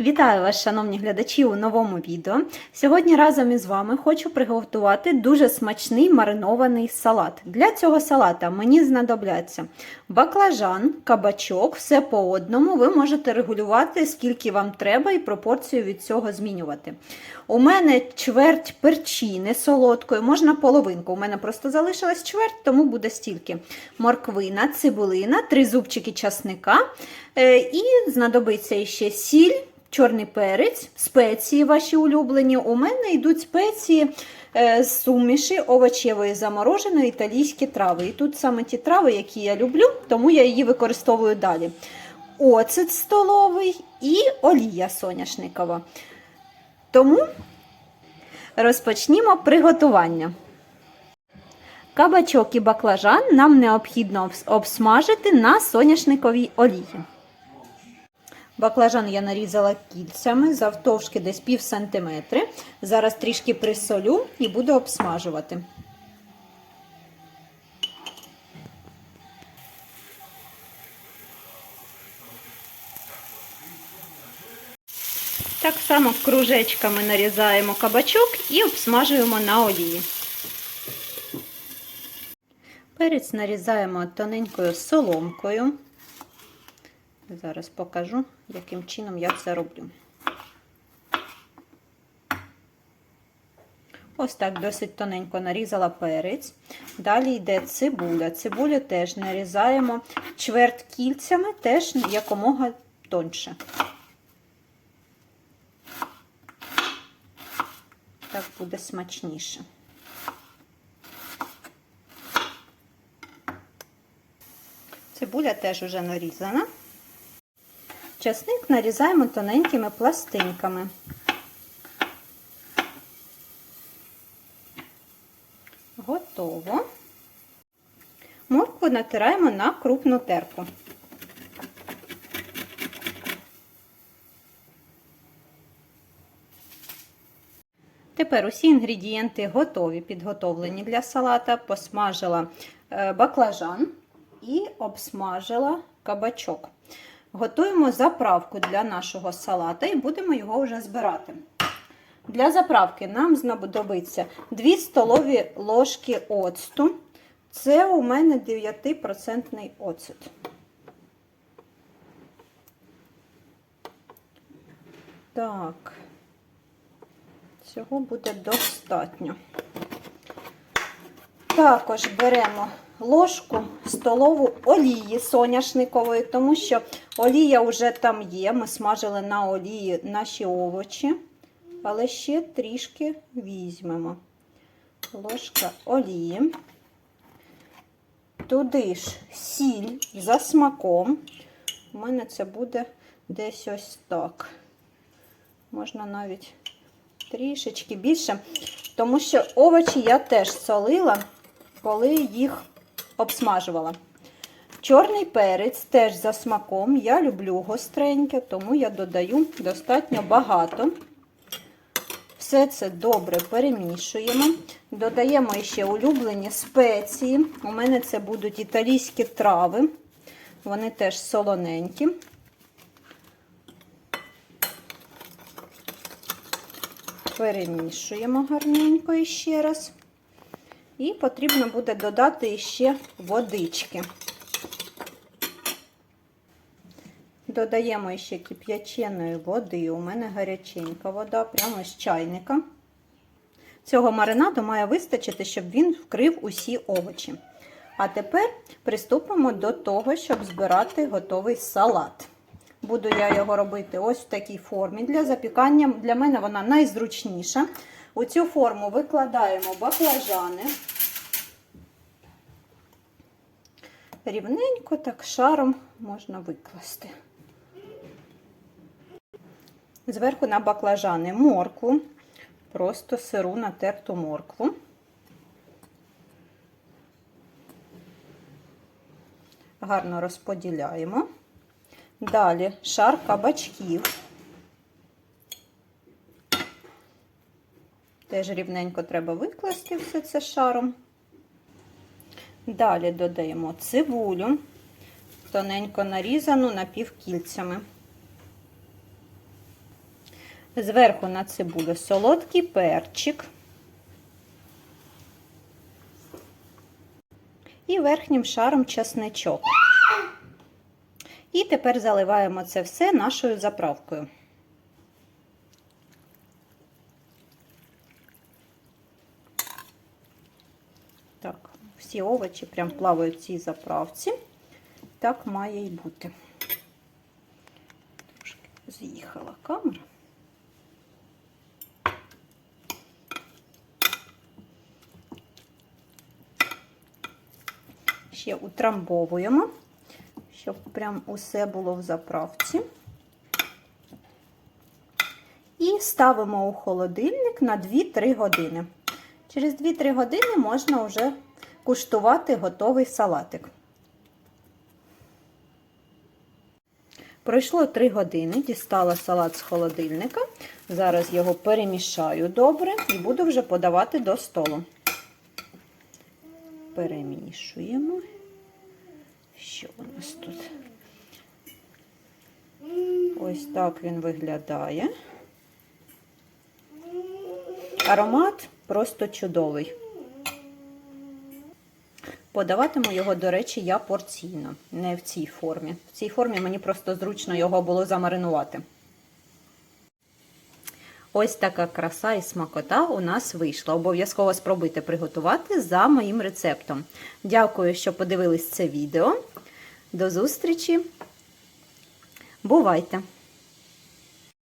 Вітаю вас, шановні глядачі, у новому відео. Сьогодні разом із вами хочу приготувати дуже смачний маринований салат. Для цього салата мені знадобляться баклажан, кабачок, все по одному. Ви можете регулювати, скільки вам треба, і пропорцію від цього змінювати. У мене чверть перчини солодкої, можна половинку. У мене просто залишилась чверть, тому буде стільки. Морквина, цибулина, три зубчики часника. Е, І знадобиться ще сіль чорний перець, спеції ваші улюблені. У мене йдуть спеції е, з суміші овочевої замороженої італійські трави. І тут саме ті трави, які я люблю, тому я її використовую далі. Оцет столовий і олія соняшникова. Тому розпочнімо приготування. Кабачок і баклажан нам необхідно обсмажити на соняшниковій олії. Баклажан я нарізала кільцями завтовшки десь пів сантиметри. Зараз трішки присолю і буду обсмажувати. Так само кружечками нарізаємо кабачок і обсмажуємо на олії. Перець нарізаємо тоненькою соломкою. Зараз покажу, яким чином я це роблю. Ось так досить тоненько нарізала перець. Далі йде цибуля. Цибулю теж нарізаємо чверть кільцями, теж якомога тоньше. Так буде смачніше. Цибуля теж вже нарізана. Часник нарізаємо тоненькими пластинками. Готово. Моркву натираємо на крупну терку. Тепер усі інгредієнти готові, підготовлені для салата. Посмажила баклажан і обсмажила кабачок. Готуємо заправку для нашого салата і будемо його вже збирати. Для заправки нам знадобиться 2 столові ложки оцту. Це у мене 9% оцет. Так, цього буде достатньо. Також беремо ложку столову олії соняшникової, тому що олія вже там є. Ми смажили на олії наші овочі, але ще трішки візьмемо. Ложка олії. Туди ж сіль за смаком. У мене це буде десь ось так. Можна навіть трішечки більше, тому що овочі я теж солила, коли їх обсмажувала. Чорний перець теж за смаком. Я люблю гостреньке, тому я додаю достатньо багато. Все це добре перемішуємо. Додаємо ще улюблені спеції. У мене це будуть італійські трави. Вони теж солоненькі. Перемішуємо гарненько ще раз. І потрібно буде додати ще водички. Додаємо ще кип'яченої води. У мене гаряченька вода, прямо з чайника. Цього маринаду має вистачити, щоб він вкрив усі овочі. А тепер приступимо до того, щоб збирати готовий салат. Буду я його робити ось в такій формі. Для запікання для мене вона найзручніша. У цю форму викладаємо баклажани. Рівненько так шаром можна викласти. Зверху на баклажани моркву, просто сиру натерту моркву. Гарно розподіляємо. Далі шар кабачків. Теж рівненько треба викласти все це шаром. Далі додаємо цибулю, тоненько нарізану напівкільцями. Зверху на цибулю солодкий перчик. І верхнім шаром чесничок. І тепер заливаємо це все нашою заправкою. Так, всі овочі прям плавають в цій заправці. Так має й бути. Трошки з'їхала камера. Ще утрамбовуємо, щоб прям усе було в заправці. І ставимо у холодильник на 2-3 години. Через 2-3 години можна вже куштувати готовий салатик. Пройшло 3 години, дістала салат з холодильника. Зараз його перемішаю добре і буду вже подавати до столу. Перемішуємо. Що у нас тут? Ось так він виглядає. Аромат просто чудовий. Подаватиму його, до речі, я порційно, не в цій формі. В цій формі мені просто зручно його було замаринувати. Ось така краса і смакота у нас вийшла. Обов'язково спробуйте приготувати за моїм рецептом. Дякую, що подивились це відео. До зустрічі! Бувайте!